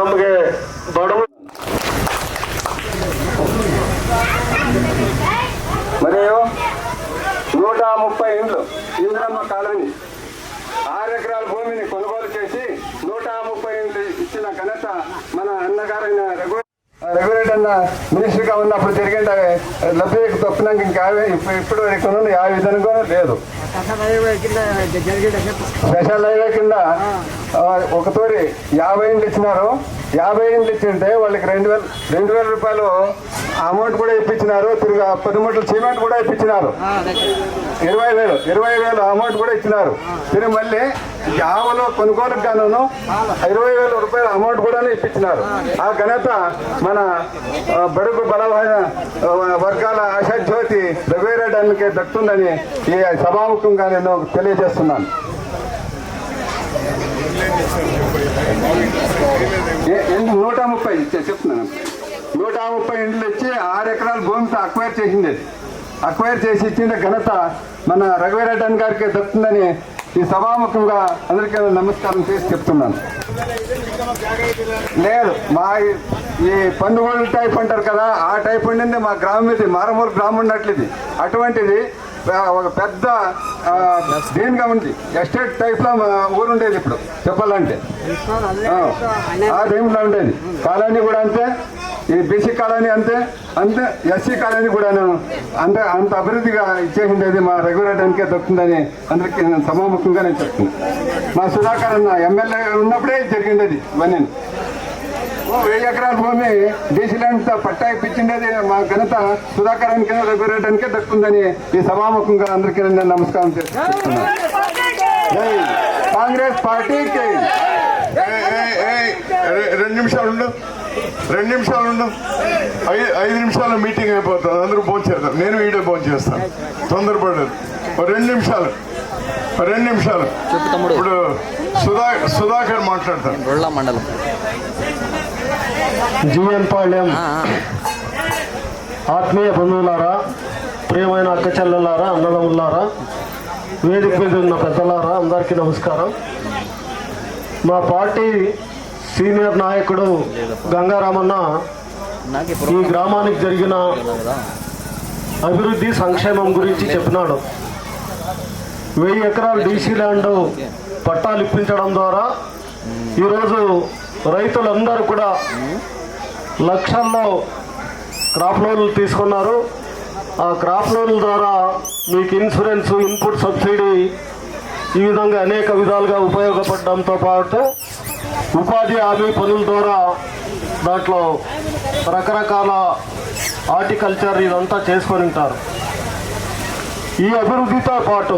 ನಮಗೆ ಬಡವ మరియు నూట ముప్పై ఇండ్లు ఇంద్రమ్మ కాలనీ ఆరు ఎకరాల భూమిని కొనుగోలు చేసి నూట ముప్పై ఇండ్లు ఇచ్చిన ఘనత మన అన్నగారైన రఘు రఘురెడ్డి అన్న మినిస్టర్గా ఉన్నప్పుడు జరిగిండే లభ్యకు తప్పినాక ఇంకా యాభై- ఇప్పుడు ఇప్పుడు ఇక్కడ నుండి ఆ విధంగా లేదు స్పెషల్ హైవే కింద ఆ, ఒక తోరి యాభై ఇండ్లు ఇచ్చినారు. యాభై ఇండ్లు ఇచ్చింటే వాళ్ళకి రెండు వేల రెండు వేల రూపాయలు అమౌంట్ కూడా ఇప్పించినారు. తిరిగి పది మూటలు సిమెంట్ కూడా ఇప్పించినారు. ఇరవై వేలు ఇరవై వేలు అమౌంట్ కూడా ఇచ్చినారు. తిరిగి మళ్ళీ యావలో కొనుగోలుకు గాను ఇరవై వేల రూపాయల అమౌంట్ కూడా ఇప్పించినారు. ఆ ఘనత మన ఆ, బడుగు బలమైన వర్గాల ఆశాజ్యోతి రఘువీరెడ్డి అన్నకి దక్కుతుందని ఈ సభాముఖంగా నేను తెలియజేస్తున్నాను. ఇండ్లు నూట ముప్పై ఇచ్చే- చెప్తున్నాను. నూట ముప్పై ఇండ్లు ఇచ్చి ఆరు ఎకరాల భూమితో అక్వైర్ చేసింది. అది. అక్వైర్ చేసి ఇచ్చిన ఘనత మన రఘువీరెడ్డి అన్న గారికి దక్కుతుందని ఈ సభాముఖంగా అందరికీ నమస్కారం చేసి చెప్తున్నాను. లేదు మా ఈ- పండుగలు టైప్ అంటారు కదా ఆ టైప్ ఉండింది మా గ్రామం ఇది మారమూరు గ్రామం ఉన్నట్లు ఇది అటువంటిది ఒక పెద్ద దీనిగా ఉంది. ఎస్టేట్ టైప్లో మా ఊరు ఉండేది ఇప్పుడు. చెప్పాలంటే. ఆ, టైంలో ఉండేది. కాలనీ కూడా అంతే. ఈ బీసీ కాలనీ అంతే. అంతే. ఎస్సీ కాలనీ కూడాను అంత. అంత అభివృద్ధిగా ఇచ్చేసిండేది మా రెగ్యులేటర్కే దొరుకుతుందని అందరికీ నేను సమాముఖంగా నేను చెప్తున్నాను మా సుధాకర్ అన్న ఎమ్మెల్యే ఉన్నప్పుడే జరిగిండేది ఇవన్నీ. వెయ్యి ఎకరాల భూమి ల్యాండ్ పట్టా ఇప్పించిండేది? మా ఘనత సుధాకరానికి రఘురెడ్డికే దక్కుతుందని ఈ సభాముఖంగా అందరికీ నేను నమస్కారం చేస్తున్నాను. జై కాంగ్రెస్ పార్టీకి. రెండు నిమిషాలు ఉండు. రెండు నిమిషాలు ఉండు. ఐదు ఐదు నిమిషాలు మీటింగ్ అయిపోతుంది. అందరూ ఫోన్ చేద్దాం నేను వీడియో ఫోన్ చేస్తాను. తొందరపడదు రెండు నిమిషాలు. రెండు నిమిషాలు. ఇప్పుడు సుధా సుధాకర్ మాట్లాడతాను. మండలం. జీఎన్ పాళ్యం. ఆత్మీయ బంధువులారా ప్రియమైన అక్క చెల్లెలారా అన్నదమ్ములారా వేదిక మీద ఉన్న పెద్దలారా అందరికీ నమస్కారం. మా పార్టీ సీనియర్ నాయకుడు గంగారామన్న ఈ గ్రామానికి జరిగిన అభివృద్ధి సంక్షేమం గురించి చెప్పినాడు. వెయ్యి ఎకరాల డీసీ ల్యాండ్ పట్టాలు ఇప్పించడం ద్వారా ఈరోజు రైతులందరూ కూడా లక్షల్లో క్రాప్ లోన్లు తీసుకున్నారు. ఆ క్రాప్ లోన్ల ద్వారా మీకు ఇన్సూరెన్స్ ఇన్పుట్ సబ్సిడీ ఈ విధంగా అనేక విధాలుగా ఉపయోగపడడంతో పాటు ఉపాధి హామీ పనుల ద్వారా దాంట్లో రకరకాల హార్టికల్చర్ ఇదంతా చేసుకొని ఉంటారు. ఈ అభివృద్ధితో పాటు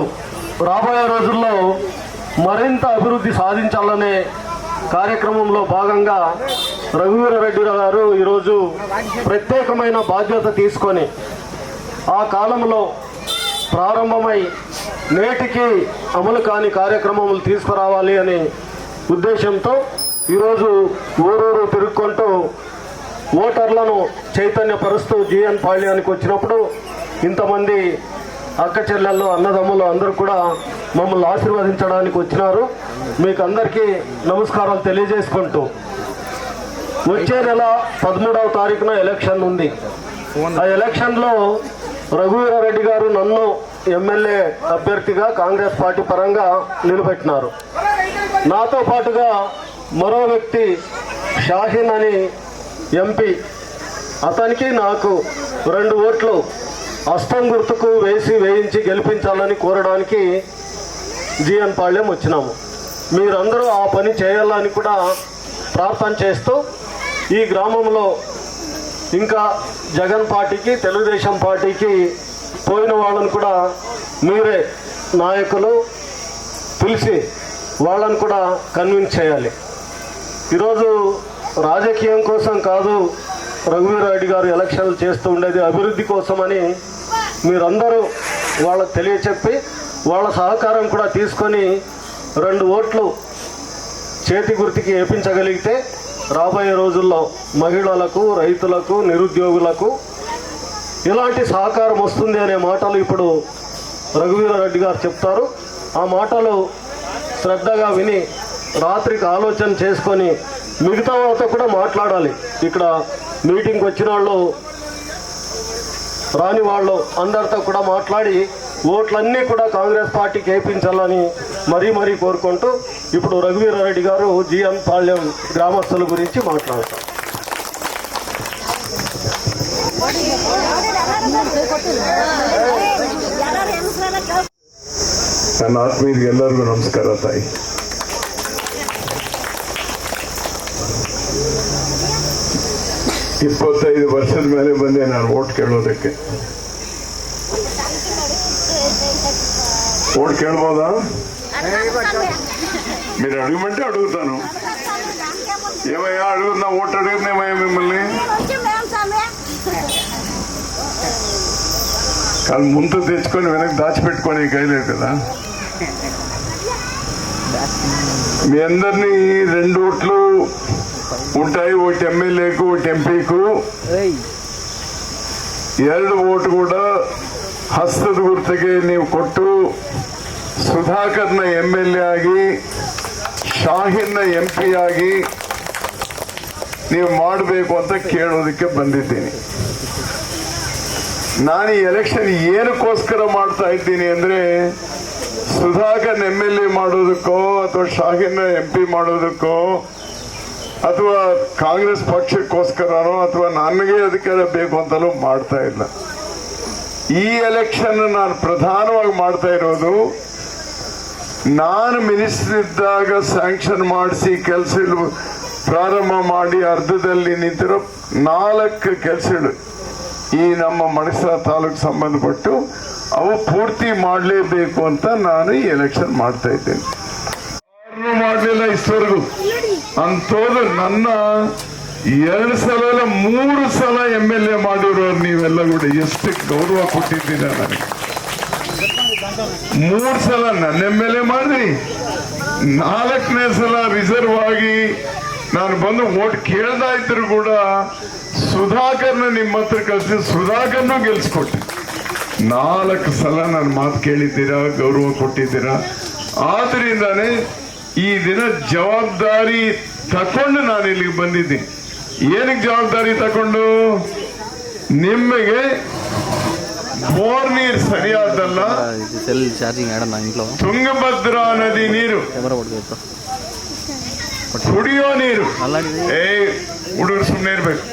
రాబోయే రోజుల్లో మరింత అభివృద్ధి సాధించాలనే కార్యక్రమంలో భాగంగా రఘువీరారెడ్డి గారు ఈరోజు ప్రత్యేకమైన బాధ్యత తీసుకొని ఆ కాలంలో ప్రారంభమై నేటికి అమలు కాని కార్యక్రమములు తీసుకురావాలి అనే ఉద్దేశంతో ఈరోజు ఊరూరు తిరుక్కుంటూ ఓటర్లను చైతన్యపరుస్తూ జీఎన్ పాళ్యానికి వచ్చినప్పుడు ఇంతమంది అక్క చెల్లెళ్ళు అన్నదమ్ములు అందరూ కూడా మమ్మల్ని ఆశీర్వదించడానికి వచ్చినారు. మీకు అందరికీ నమస్కారాలు తెలియజేసుకుంటూ వచ్చే నెల పదమూడవ తారీఖున ఎలక్షన్ ఉంది. ఆ ఎలక్షన్లో రఘువీరారెడ్డి గారు నన్ను ఎమ్మెల్యే అభ్యర్థిగా కాంగ్రెస్ పార్టీ పరంగా నిలబెట్టినారు. నాతో పాటుగా మరో వ్యక్తి షాహీన్ అని ఎంపీ. అతనికి నాకు రెండు ఓట్లు. అస్తం గుర్తుకు వేసి వేయించి గెలిపించాలని కోరడానికి జిఎన్ పాళ్యం వచ్చినాము. మీరందరూ ఆ పని చేయాలని కూడా ప్రార్థన చేస్తూ ఈ గ్రామంలో ఇంకా జగన్ పార్టీకి తెలుగుదేశం పార్టీకి పోయిన వాళ్ళని కూడా మీరే నాయకులు పిలిచి వాళ్ళని కూడా కన్విన్స్ చేయాలి. ఈరోజు రాజకీయం కోసం కాదు రఘువీరారెడ్డి గారు ఎలక్షన్లు చేస్తూ ఉండేది అభివృద్ధి కోసమని మీరందరూ వాళ్ళకు తెలియచెప్పి వాళ్ళ సహకారం కూడా తీసుకొని రెండు ఓట్లు చేతి గుర్తికి వేపించగలిగితే రాబోయే రోజుల్లో మహిళలకు రైతులకు నిరుద్యోగులకు ఇలాంటి సహకారం వస్తుంది అనే మాటలు ఇప్పుడు రఘువీరారెడ్డి గారు చెప్తారు. ఆ మాటలు శ్రద్ధగా విని రాత్రికి ఆలోచన చేసుకొని మిగతా వాళ్ళతో కూడా మాట్లాడాలి. ఇక్కడ మీటింగ్కి వచ్చిన వాళ్ళు రాని వాళ్ళు అందరితో కూడా మాట్లాడి ఓట్లన్నీ కూడా కాంగ్రెస్ పార్టీకి వేయించాలని మరీ మరీ కోరుకుంటూ ఇప్పుడు రఘువీరారెడ్డి గారు జిఎన్ పాళ్యం గ్రామస్తుల గురించి మాట్లాడతారు ನನ್ನ ಆತ್ಮೀಯರಿಗೆ ಎಲ್ಲರಿಗೂ ನಮಸ್ಕಾರ ತಾಯಿ ಇಪ್ಪತ್ತೈದು ವರ್ಷದ ಮೇಲೆ ಬಂದೆ ನಾನು ಓಟ್ ಕೇಳೋದಕ್ಕೆ ఓడి కేళ్ళబోదా మీరు అడుగుమంటే అడుగుతాను. ఏమయ్యా అడుగుతున్నా ఓటు అడిగినేమయ్యా మిమ్మల్ని? కానీ ముందు తెచ్చుకొని వెనక్కి దాచిపెట్టుకొని కైలేదు కదా. మీ అందరినీ రెండు ఓట్లు ఉంటాయి ఒకటి ఎమ్మెల్యేకు ఒకటి ఎంపీకు. ಎರಡು ఓటు కూడా ಹಸ್ತದ ಗುರುತಿಗೆ ನೀವು ಕೊಟ್ಟು ಸುಧಾಕರ್ನ ಎಂ ಎಲ್ ಎ ಆಗಿ, ಶಾಹಿನ್ನ ಎಂ ಪಿ ಆಗಿ ನೀವು ಮಾಡಬೇಕು ಅಂತ ಕೇಳೋದಕ್ಕೆ ಬಂದಿದ್ದೀನಿ. ನಾನು ಈ ಎಲೆಕ್ಷನ್ ಏನಕ್ಕೋಸ್ಕರ ಮಾಡ್ತಾ ಇದ್ದೀನಿ ಅಂದ್ರೆ ಸುಧಾಕರ್ ಎಂ ಎಲ್ ಎ ಮಾಡೋದಕ್ಕೋ ಅಥವಾ ಶಾಹಿನ್ನ ಎಂ ಪಿ ಮಾಡೋದಕ್ಕೋ ಅಥವಾ ಕಾಂಗ್ರೆಸ್ ಪಕ್ಷಕ್ಕೋಸ್ಕರನೋ ಅಥವಾ ನನಗೆ ಅಧಿಕಾರ ಬೇಕು ಅಂತಲೂ ಮಾಡ್ತಾ ಇಲ್ಲ. ಈ ಎಲೆಕ್ಷನ್ ನಾನು ಪ್ರಧಾನವಾಗಿ ಮಾಡ್ತಾ ಇರೋದು, ನಾನು ಮಿನಿಸ್ಟರ್ ಇದ್ದಾಗ ಸ್ಯಾಂಕ್ಷನ್ ಮಾಡಿಸಿ ಕೆಲಸ ಪ್ರಾರಂಭ ಮಾಡಿ ಅರ್ಧದಲ್ಲಿ ನಿಂತಿರೋ ನಾಲ್ಕು ಕೆಲಸಗಳು ಈ ನಮ್ಮ ಮಣಸರ ತಾಲೂಕು ಸಂಬಂಧಪಟ್ಟು, ಅವು ಪೂರ್ತಿ ಮಾಡಲೇಬೇಕು ಅಂತ ನಾನು ಈ ಎಲೆಕ್ಷನ್ ಮಾಡ್ತಾ ಇದ್ದೇನೆ. ಮಾಡಲಿಲ್ಲ ಇಷ್ಟವರೆಗೂ. ಅಂತೋದು ನನ್ನ ಎರಡು ಸಲ ಮೂರು ಸಲ ಎಂ ಎಲ್ ಎ ನೀವೆಲ್ಲ ಕೂಡ ಎಷ್ಟು ಗೌರವ ಕೊಟ್ಟಿದ್ದೀರ ನನಗೆ. ಮೂರು ಸಲ ನನ್ನ ಎಂ ಎಲ್ ಎ ಮಾಡಿದ್ರಿ. ನಾಲ್ಕನೇ ಸಲ ರಿಸರ್ವ್ ಆಗಿ ನಾನು ಬಂದು ಓಟ್ ಕೇಳ್ದಾ ಇದ್ರು ಕೂಡ ಸುಧಾಕರ್ನ ನಿಮ್ಮ ಹತ್ರ ಕಳಿಸಿ ಸುಧಾಕರ್ನು ಗೆಲ್ಸ್ಕೊಟ್ಟೆ. ನಾಲ್ಕು ಸಲ ನನ್ನ ಮಾತು ಕೇಳಿದ್ದೀರಾ, ಗೌರವ ಕೊಟ್ಟಿದ್ದೀರಾ? ಆದ್ರಿಂದಾನೆ ಈ ದಿನ ಜವಾಬ್ದಾರಿ ತಕೊಂಡು ನಾನು ಇಲ್ಲಿಗೆ ಬಂದಿದ್ದೀನಿ. ಏನಕ್ಕೆ ಜವಾಬ್ದಾರಿ ತಕೊಂಡು? ನಿಮಗೆ ಬೋರ್ ನೀರು ಸರಿಯಾದಲ್ಲ. ಸೆಲ್ ಚಾರ್ಜಿಂಗ್ ಆಡೋಣ ಇಂట్లో ತುಂಗಭದ್ರಾ ನದಿ ನೀರು. ಕುಡಿಯೋ ನೀರು. ಏ ಹುಡುಗರು ಸುಮ್ಮನೆ ಇರ್ಬೇಕು.